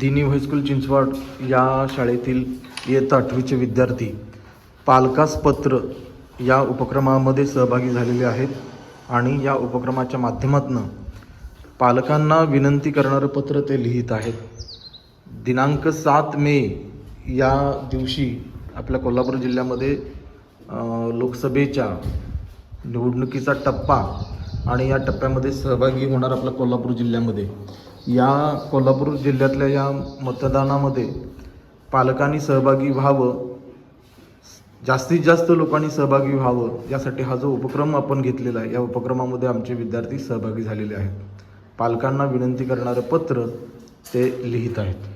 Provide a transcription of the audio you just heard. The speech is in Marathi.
दिनी हायस्कूल चिंचवड या शाळेतील इयत्ता आठवीचे विद्यार्थी पालकास पत्र या उपक्रमामध्ये सहभागी झालेले आहेत आणि या उपक्रमाच्या माध्यमातून पालकांना विनंती करणारं पत्र ते लिहित आहेत. दिनांक सात मे या दिवशी आपल्या कोल्हापूर जिल्ह्यामध्ये लोकसभेच्या निवडणुकीचा टप्पा आणि या टप्प्यामध्ये सहभागी होणार आपल्या कोल्हापूर जिल्ह्यामध्ये. या कोल्हापूर जिल्ह्यातल्या या मतदानामध्ये पालकांनी सहभागी व्हावं जास्तीत जास्त लोकांनी सहभागी व्हावं यासाठी हा जो उपक्रम आपण घेतलेला आहे या उपक्रमामध्ये आमचे विद्यार्थी सहभागी झालेले आहेत. पालकांना विनंती करणारं पत्र ते लिहित आहेत.